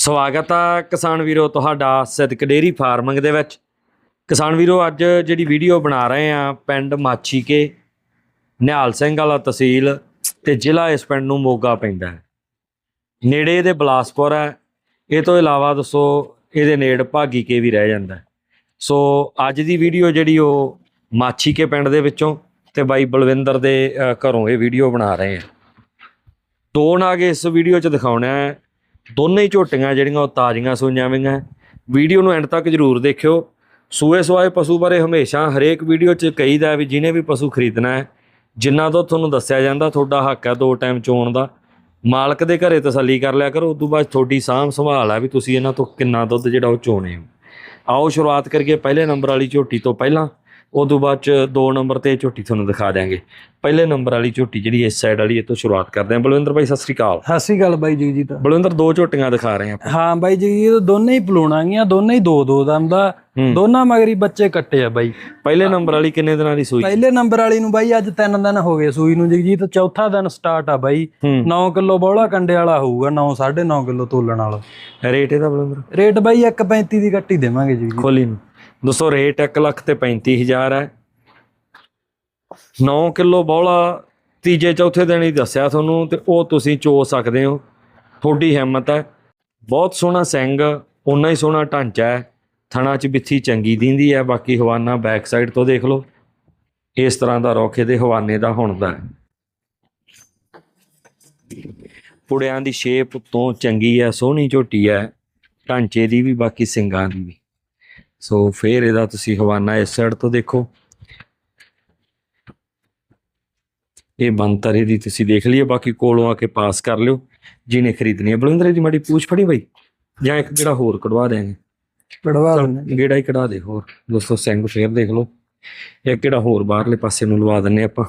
ਸਵਾਗਤ ਆ ਕਿਸਾਨ ਵੀਰੋ ਤੁਹਾਡਾ ਸਿੱਧਕ ਡੇਰੀ ਫਾਰਮਿੰਗ ਦੇ ਵਿੱਚ। ਕਿਸਾਨ ਵੀਰੋ, ਅੱਜ ਜਿਹੜੀ ਵੀਡੀਓ ਬਣਾ ਰਹੇ ਆ ਪਿੰਡ ਮਾਛੀਕੇ, ਨਿਹਾਲ ਸਿੰਘ ਵਾਲਾ ਤਹਿਸੀਲ ਤੇ ਜ਼ਿਲ੍ਹਾ ਇਸ ਪਿੰਡ ਨੂੰ ਮੋਗਾ ਪੈਂਦਾ ਹੈ। ਨੇੜੇ ਇਹਦੇ ਬਲਾਸਪੁਰ ਹੈ। ਇਹ ਤੋਂ ਇਲਾਵਾ ਦੱਸੋ, ਇਹਦੇ ਨੇੜ ਭਾਗੀ ਕੇ ਵੀ ਰਹਿ ਜਾਂਦਾ ਸੋ ਅੱਜ ਦੀ ਵੀਡੀਓ ਜਿਹੜੀ ਉਹ ਮਾਛੀਕੇ ਪਿੰਡ ਦੇ ਵਿੱਚੋਂ ਤੇ ਬਾਈ ਬਲਵਿੰਦਰ ਦੇ ਘਰੋਂ ਇਹ ਵੀਡੀਓ ਬਣਾ ਰਹੇ ਆ। ਦੋ ਨਾਗ ਇਸ ਵੀਡੀਓ 'ਚ ਦਿਖਾਉਣਾ ਹੈ। ਦੋਨੇ ਹੀ ਝੋਟੀਆਂ ਜਿਹੜੀਆਂ ਉਹ ਤਾਜ਼ੀਆਂ ਸੂਈਆਂ ਹੋਈਆਂ ਵੀਡੀਓ ਨੂੰ ਐਂਡ ਤੱਕ ਜਰੂਰ ਦੇਖਿਓ। ਸੂਏ ਸਵਾਏ ਪਸ਼ੂ ਬਾਰੇ ਹਮੇਸ਼ਾ ਹਰੇਕ ਵੀਡੀਓ 'ਚ ਕਹੀਦਾ ਵੀ ਜਿਹਨੇ ਵੀ ਪਸ਼ੂ ਖਰੀਦਣਾ ਹੈ, ਜਿੰਨਾ ਤੋਂ ਤੁਹਾਨੂੰ ਦੱਸਿਆ ਜਾਂਦਾ, ਤੁਹਾਡਾ ਹੱਕ ਹੈ ਦੋ ਟਾਈਮ ਚੋਣ ਦਾ। ਮਾਲਕ ਦੇ ਘਰੇ ਤਸੱਲੀ ਕਰ ਲਿਆ ਕਰੋ ਉਸ ਤੋਂ ਬਾਅਦ ਤੁਹਾਡੀ ਸਾਂਭ ਸੰਭਾਲ ਹੈ ਵੀ ਤੁਸੀਂ ਇਹਨਾਂ ਤੋਂ ਕਿੰਨਾ ਦੁੱਧ ਜਿਹੜਾ ਉਹ ਚੋਣੇ ਹੋ। ਆਓ ਸ਼ੁਰੂਆਤ ਕਰੀਏ ਪਹਿਲੇ ਨੰਬਰ ਵਾਲੀ ਝੋਟੀ ਤੋਂ ਪਹਿਲਾਂ। ਉਸ ਤੋਂ ਬਾਅਦ ਚ ਦੋ ਨੰਬਰ ਤੇ ਇਹ ਝੋਟੀ ਤੁਹਾਨੂੰ ਦਿਖਾ ਦਿਆਂਗੇ। ਪਹਿਲੇ ਨੰਬਰ ਵਾਲੀ ਝੋਟੀ ਜਿਹੜੀ ਇਸ ਸਾਈਡ ਵਾਲੀ ਇਹ ਤੋਂ ਸ਼ੁਰੂਆਤ ਕਰਦੇ ਹਾਂ। ਬਲਵਿੰਦਰ ਭਾਈ ਸਤਿ ਸ੍ਰੀ ਅਕਾਲ। ਸਤਿ ਸ਼੍ਰੀ ਅਕਾਲ ਬਾਈ ਜਗਜੀਤ ਬਲਵਿੰਦਰ ਦੋ ਝੋਟੀਆਂ ਦਿਖਾ ਰਹੇ ਆਪਾਂ। ਹਾਂ ਬਾਈ ਜਗਜੀਤ ਦੋਨੇ ਹੀ ਪਲੂਣਾ ਗੀਆਂ ਦੋਨੇ ਹੀ ਦੋ ਦੋ ਦਮ ਦਾ। ਦੋਨਾਂ ਮਗਰੀ ਬੱਚੇ ਕੱਟੇ ਆ ਬਾਈ। ਪਹਿਲੇ ਨੰਬਰ ਵਾਲੀ ਕਿੰਨੇ ਦਿਨਾਂ ਦੀ ਸੂਈ? ਪਹਿਲੇ ਨੰਬਰ ਵਾਲੀ ਨੂੰ ਬਾਈ ਅੱਜ 3 ਦਿਨ ਹੋ ਗਏ ਸੂਈ ਨੂੰ ਜਗਜੀਤ ਚੌਥਾ ਦਿਨ ਸਟਾਰਟ ਆ ਬਾਈ। ਹੂੰ। 9 ਕਿਲੋ ਬੋਲਾ ਕੰਡੇ ਵਾਲਾ ਹੋਊਗਾ 9 9.5 ਕਿਲੋ ਤੋਲਣ ਵਾਲਾ। ਰੇਟ ਇਹਦਾ ਬਲਵਿੰਦਰ? ਰੇਟ ਬਾਈ 1.35 ਦੀ ਕੱਟੀ ਦੇਵਾਂਗੇ ਜੀ। ਖੋਲੀ ਨੂੰ। ਦੋਸਤੋ ਰੇਟ 1 ਲੱਖ ਤੇ 35000 ਹੈ। 9 ਕਿਲੋ ਬੌਲਾ ਤੀਜੇ ਚੌਥੇ ਦਿਨ ਹੀ ਦੱਸਿਆ ਤੁਹਾਨੂੰ ਤੇ ਉਹ ਤੁਸੀਂ ਚੋ ਸਕਦੇ ਹੋ। ਤੁਹਾਡੀ ਹਿੰਮਤ ਹੈ। ਬਹੁਤ ਸੋਹਣਾ ਸਿੰਘ ਓਨਾ ਹੀ ਸੋਹਣਾ ਢਾਂਚਾ ਹੈ। ਥਣਾ ਚ ਬਿੱਥੀ ਚੰਗੀ ਦਿੰਦੀ ਹੈ, ਬਾਕੀ ਹਵਾਨਾ ਬੈਕ ਸਾਈਡ ਤੋਂ ਦੇਖ ਲਓ। ਇਸ ਤਰ੍ਹਾਂ ਦਾ ਰੋਖੇ ਦੇ ਹਵਾਨੇ ਦਾ ਹੁੰਦਾ ਹੈ। ਪੁੜਿਆਂ ਦੀ ਸ਼ੇਪ ਤੋਂ ਚੰਗੀ ਹੈ, ਸੋਹਣੀ ਝੋਟੀ ਹੈ। ਢਾਂਚੇ ਦੀ ਵੀ, ਬਾਕੀ ਸਿੰਗਾਂ ਦੀ ਵੀ। ਸੋ ਫੇਰ ਇਹਦਾ ਤੁਸੀਂ ਹਵਾਨਾ ਇਸ ਸਾਈਡ ਤੋਂ ਦੇਖੋ। ਇਹ ਬੰਤਰ ਇਹਦੀ ਤੁਸੀਂ ਦੇਖ ਲਈਏ ਬਾਕੀ ਕੋਲੋਂ ਆ ਕੇ ਪਾਸ ਕਰ ਲਿਓ। ਜਿਹਨੇ ਖਰੀਦਣੀ ਹੈ ਬਲਵਿੰਦਰ ਇਹਦੀ ਮਾੜੀ ਪੂਛ ਫੜੀ ਬਈ? ਜਾਂ ਇੱਕ ਜਿਹੜਾ ਹੋਰ ਕਢਵਾ ਦੇਾਂਗੇ ਕਢਵਾ ਦਿੰਦੇ। ਗੇੜਾ ਹੀ ਕਢਾ ਦੇ ਹੋਰ। ਦੋਸਤੋ ਸਿੰਘ ਫੇਰ ਦੇਖ ਲਓ। ਇੱਕ ਕਿਹੜਾ ਹੋਰ ਬਾਹਰਲੇ ਪਾਸੇ ਨੂੰ ਲਵਾ ਦਿੰਨੇ ਆਪਾਂ।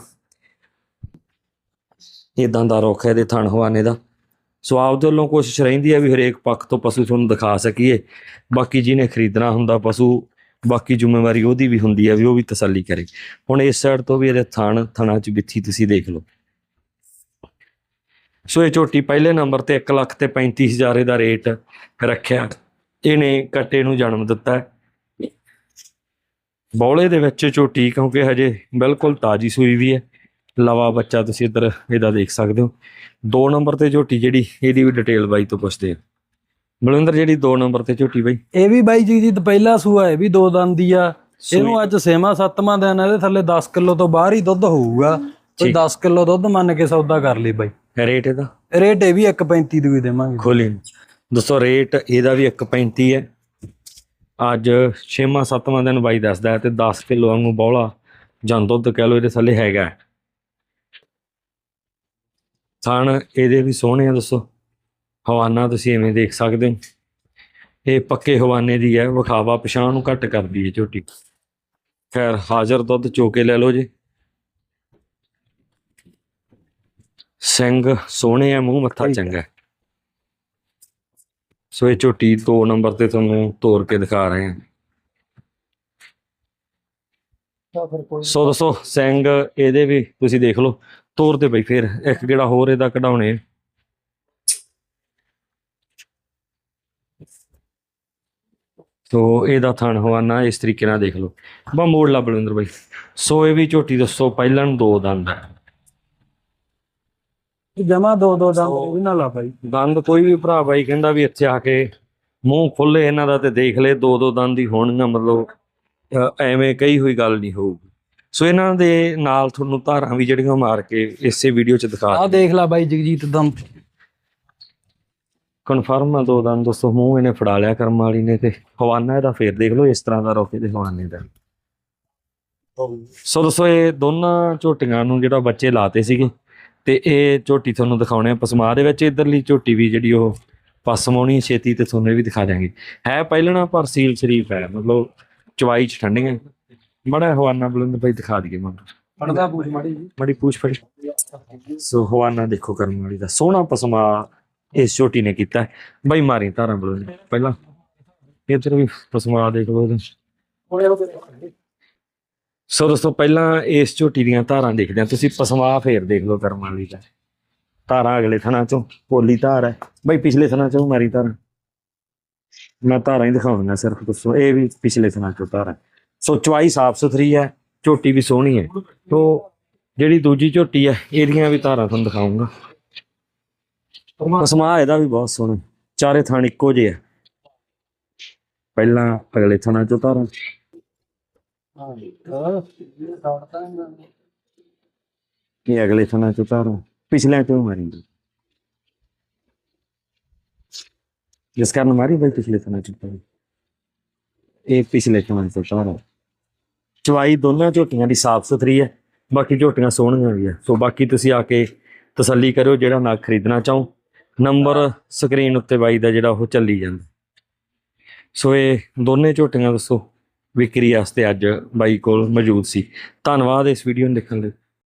ਇਦਾਂ ਦਾ ਰੁੱਖ ਹੈ ਇਹਦੇ ਥਣ ਹਵਾਨੇ ਦਾ। ਸੋ ਆਪਦੇ ਵੱਲੋਂ ਕੋਸ਼ਿਸ਼ ਰਹਿੰਦੀ ਹੈ ਵੀ ਹਰੇਕ ਪੱਖ ਤੋਂ ਪਸ਼ੂ ਤੁਹਾਨੂੰ ਦਿਖਾ ਸਕੀਏ। ਬਾਕੀ ਜਿਹਨੇ ਖਰੀਦਣਾ ਹੁੰਦਾ ਪਸ਼ੂ, ਬਾਕੀ ਜ਼ਿੰਮੇਵਾਰੀ ਉਹਦੀ ਵੀ ਹੁੰਦੀ ਹੈ ਵੀ ਉਹ ਵੀ ਤਸੱਲੀ ਕਰੇ। ਹੁਣ ਇਸ ਸਾਈਡ ਤੋਂ ਵੀ ਇਹਦੇ ਥਣ, ਥਣਾ ਚ ਬਿੱਥੀ ਤੁਸੀਂ ਦੇਖ ਲਓ। ਸੋ ਇਹ ਝੋਟੀ ਪਹਿਲੇ ਨੰਬਰ ਤੇ 1 ਲੱਖ ਤੇ 35000 ਦਾ ਰੇਟ ਰੱਖਿਆ। ਇਹਨੇ ਕੱਟੇ ਨੂੰ ਜਨਮ ਦਿੱਤਾ। ਹੈ ਬੌਲੇ ਦੇ ਵਿੱਚ ਝੋਟੀ ਕਿਉਂਕਿ ਹਜੇ ਬਿਲਕੁਲ ਤਾਜੀ ਸੂਈ ਵੀ ਹੈ। ਲਵਾ ਬੱਚਾ ਤੁਸੀਂ ਇੱਧਰ ਇਹਦਾ ਦੇਖ ਸਕਦੇ ਹੋ। ਦੋ ਨੰਬਰ ਤੇ ਝੋਟੀ ਜਿਹੜੀ ਇਹਦੀ ਵੀ ਡਿਟੇਲ ਬਾਈ ਤੋਂ ਪੁੱਛਦੇ ਆ ਬਲਵਿੰਦਰ ਜਿਹੜੀ ਦੋ ਨੰਬਰ ਤੇ ਝੋਟੀ ਬਾਈ? ਇਹ ਵੀ ਬਾਈ ਜਗਜੀਤ ਪਹਿਲਾ ਸੂਆ ਇਹ ਵੀ ਦੋ ਦੰਦ ਦੀ ਆ। ਇਹਨੂੰ ਅੱਜ ਛੇਵਾਂ ਸੱਤਵਾਂ ਦਿਨ ਆ, ਇਹਦੇ ਥੱਲੇ 10 ਕਿਲੋ ਤੋਂ ਬਾਹਰ ਹੀ ਦੁੱਧ ਹੋਊਗਾ। ਕੋਈ ਠੀਕ। 10 ਕਿਲੋ ਦੁੱਧ ਮੰਨ ਕੇ ਸੌਦਾ ਕਰ ਲਈ ਬਾਈ। ਰੇਟ ਇਹਦਾ? ਰੇਟ ਇਹ ਵੀ 1.35 ਦੀ ਵੀ ਦੇਵਾਂਗੇ। ਖੋਲੀ ਦੋਸਤੋ ਰੇਟ ਇਹਦਾ ਵੀ 1.35 ਹੈ। ਅੱਜ 6ਵਾਂ 7ਵਾਂ ਦਿਨ ਬਾਈ ਦੱਸਦਾ ਹੈ ਤੇ 10 ਕਿਲੋ ਵਾਂਗੂ ਬੌਲਾ ਜਾਂ ਦੁੱਧ ਕਹਿ ਲਓ ਇਹਦੇ ਥੱਲੇ ਹੈਗਾ ਹੈ। ਥਣ ਇਹਦੇ ਵੀ ਸੋਹਣੇ ਆ ਦੱਸੋ। ਹਵਾਨਾ ਤੁਸੀਂ ਐਵੇਂ ਦੇਖ ਸਕਦੇ ਹੋ। ਇਹ ਪੱਕੇ ਹਵਾਨੇ ਦੀ ਹੈ ਵਿਖਾਵਾ ਪਛਾਣ ਨੂੰ ਘੱਟ ਕਰਦੀ ਹੈ ਝੋਟੀ। ਖੈਰ ਹਾਜ਼ਰ ਦੁੱਧ ਚੋ ਕੇ ਲੈ ਲਓ ਜੀ। ਸਿੰਘ ਸੋਹਣੇ ਆ ਮੂੰਹ ਮੱਥਾ। ਚੰਗਾ। ਸੋ ਇਹ ਝੋਟੀ ਦੋ ਨੰਬਰ ਤੇ ਤੁਹਾਨੂੰ ਤੋੜ ਕੇ ਦਿਖਾ ਰਹੇ ਹਾਂ। ਸੋ ਦੱਸੋ ਸਿੰਘ ਇਹਦੇ ਵੀ ਤੁਸੀਂ ਦੇਖ ਲਓ। ਤੋਰ ਤੇ ਬਈ ਫੇਰ ਇੱਕ ਜਿਹੜਾ ਹੋਰ ਇਹਦਾ ਕਢਾਉਣੇ ਸੋ ਇਹਦਾ ਥਣ ਹਵਾਨਾ ਇਸ ਤਰੀਕੇ ਨਾਲ ਦੇਖ ਲਓ। ਬਾ ਮੋੜ ਲਾ ਬਲਵਿੰਦਰ ਬਾਈ। ਸੋ ਇਹ ਵੀ ਝੋਟੀ ਦੱਸੋ ਪਹਿਲਾਂ ਨੂੰ ਦੋ ਦੰਦ ਹੈ ਜਮਾ ਦੋ ਦੋ ਦੰਦ ਉਹ ਵੀ ਨਾ ਲਾ ਬਾਈ। ਦੰਦ ਕੋਈ ਵੀ ਭਰਾ ਬਾਈ ਕਹਿੰਦਾ ਵੀ ਇੱਥੇ ਆ ਕੇ ਮੂੰਹ ਖੁੱਲੇ ਇਹਨਾਂ ਦਾ ਤੇ ਦੇਖ ਲੈ ਦੋ ਦੋ ਦੰਦ ਹੀ ਹੋਣਗੀਆਂ ਮਤਲਬ ਐਵੇਂ ਕਈ ਹੋਈ ਗੱਲ ਨਹੀਂ ਹੋਊਗੀ। ਸੋ ਇਹਨਾਂ ਦੇ ਨਾਲ ਤੁਹਾਨੂੰ ਧਾਰਾਂ ਵੀ ਜਿਹੜੀਆਂ ਮਾਰ ਕੇ ਇਸੇ ਵੀਡੀਓ 'ਚ ਦਿਖਾ ਆਹ ਦੇਖ ਲੈ ਬਾਈ ਜਗਜੀਤ ਦਮ। ਕਨਫਰਮ ਆ ਦੋ ਦੰਦ ਦੋਸਤੋ ਮੂੰਹ ਇਹਨੇ ਫੜਾ ਲਿਆ ਕਰਮ ਵਾਲੀ ਨੇ ਤੇ ਹਵਾਨਾ ਇਹਦਾ ਫੇਰ ਦੇਖ ਲਓ ਇਸ ਤਰ੍ਹਾਂ ਦਾ ਰੋਕੇ ਦੇ ਹਵਾਨੇ ਦਾ। ਸੋ ਦੋਸਤੋ ਇਹ ਦੋਨਾਂ ਝੋਟੀਆਂ ਨੂੰ ਜਿਹੜਾ ਬੱਚੇ ਲਾਤੇ ਸੀਗੇ ਤੇ ਇਹ ਝੋਟੀ ਤੁਹਾਨੂੰ ਦਿਖਾਉਣੇ ਆ ਪਸਮਾ ਦੇ ਵਿੱਚ। ਇਧਰਲੀ ਝੋਟੀ ਵੀ ਜਿਹੜੀ ਉਹ ਪਸਮ ਆਉਣੀ ਹੈ ਛੇਤੀ ਤੇ ਤੁਹਾਨੂੰ ਵੀ ਦਿਖਾ ਦਿਆਂਗੇ। ਹੈ ਪਹਿਲਣਾ ਪਰ ਸੀਲ ਸ਼ਰੀਫ ਹੈ ਮਤਲਬ ਚਵਾਈ ਚ ਠੰਡੀਆਂ। ਬੜਾ ਹਵਾਨਾ ਬੁਲੰਦ ਭਾਈ ਦਿਖਾ ਦਈਏ ਮਨ ਪੜਦਾ ਪੂਛ ਮਾੜੀ ਬੜੀ ਪੂਛ ਫੜੀ ਸੋ ਹਵਾਨਾ ਦੇਖੋ ਕਰਨ ਵਾਲੀ ਦਾ। ਸੋਹਣਾ ਪਸਮਾ ਇਸ ਝੋਟੀ ਨੇ ਕੀਤਾ। ਬਾਈ ਮਾਰੀ ਧਾਰਾਂ ਬੁਲੰਦ। ਪਹਿਲਾਂ ਇੱਧਰ ਵੀ ਪਸਮਾ ਦੇਖ ਇਹਦਾ। ਸੋ ਦੋਸਤੋ ਪਹਿਲਾਂ ਇਸ ਝੋਟੀ ਦੀਆਂ ਧਾਰਾਂ ਦੇਖਦੇ ਹਾਂ। ਤੁਸੀਂ ਪਸਮਾ ਫੇਰ ਦੇਖ ਲਓ ਕਰਮ ਵਾਲੀ ਦਾ। ਧਾਰਾਂ ਅਗਲੇ ਥਣਾ ਚੋਂ ਪੋਲੀ ਧਾਰ ਹੈ। ਬਈ ਪਿਛਲੇ ਥਣਾ ਚੋਂ ਮਾਰੀ ਧਾਰਾਂ। ਮੈਂ ਧਾਰਾਂ ਹੀ ਦਿਖਾਉਣਾ ਸਿਰਫ ਦੱਸੋ। ਇਹ ਵੀ ਪਿਛਲੇ ਸਨਾਂ ਚੋਂ ਧਾਰਾਂ ਸੋ ਚਵਾਈ ਸਾਫ਼ ਸੁਥਰੀ ਹੈ, ਝੋਟੀ ਵੀ ਸੋਹਣੀ ਹੈ। ਤੋ ਜਿਹੜੀ ਦੂਜੀ ਝੋਟੀ ਹੈ, ਇਹਦੀਆਂ ਵੀ ਧਾਰਾਂ ਤੁਹਾਨੂੰ ਦਿਖਾਉਂਗਾ ਕਸਮਾ ਇਹਦਾ ਵੀ ਬਹੁਤ ਸੋਹਣਾ ਚਾਰੇ ਥਣ ਇੱਕੋ ਜਿਹੇ ਆ ਪਹਿਲਾਂ ਅਗਲੇ ਥਣਾ ਚੋਂ ਧਾਰਾਂ। ਇਹ ਅਗਲੇ ਥਣਾ ਚੋਂ ਧਾਰਾਂ ਪਿਛਲੇ ਚੋਂ ਮਾਰੀ ਜਿਸ ਕਾਰਨ ਮਾਰੀ ਬਈ ਪਿਛਲੇ ਥਣਾ ਚੋਂ ਇਹ ਪਿਛਲੇ ਥਣਾਂ ਚੋਂ ਧਾਰਾਂ। ਚਵਾਈ ਦੋਨਾਂ ਝੋਟੀਆਂ ਦੀ ਸਾਫ਼ ਸੁਥਰੀ ਹੈ, ਬਾਕੀ ਝੋਟੀਆਂ ਸੋਹਣੀਆਂ ਵੀ ਆ ਸੋ ਬਾਕੀ ਤੁਸੀਂ ਆ ਕੇ ਤਸੱਲੀ ਕਰਿਓ, ਜਿਹੜਾ ਨਾ ਖਰੀਦਣਾ ਚਾਹੋ। ਨੰਬਰ ਸਕਰੀਨ ਉੱਤੇ ਬਾਈ ਦਾ ਜਿਹੜਾ ਉਹ ਚੱਲੀ ਜਾਂਦਾ। ਸੋ ਇਹ ਦੋਨੇ ਝੋਟੀਆਂ ਦੱਸੋ, ਵਿਕਰੀ ਵਾਸਤੇ ਅੱਜ ਬਾਈ ਕੋਲ ਮੌਜੂਦ ਸੀ। ਧੰਨਵਾਦ ਇਸ ਵੀਡੀਓ ਨੂੰ ਦੇਖਣ ਲਈ।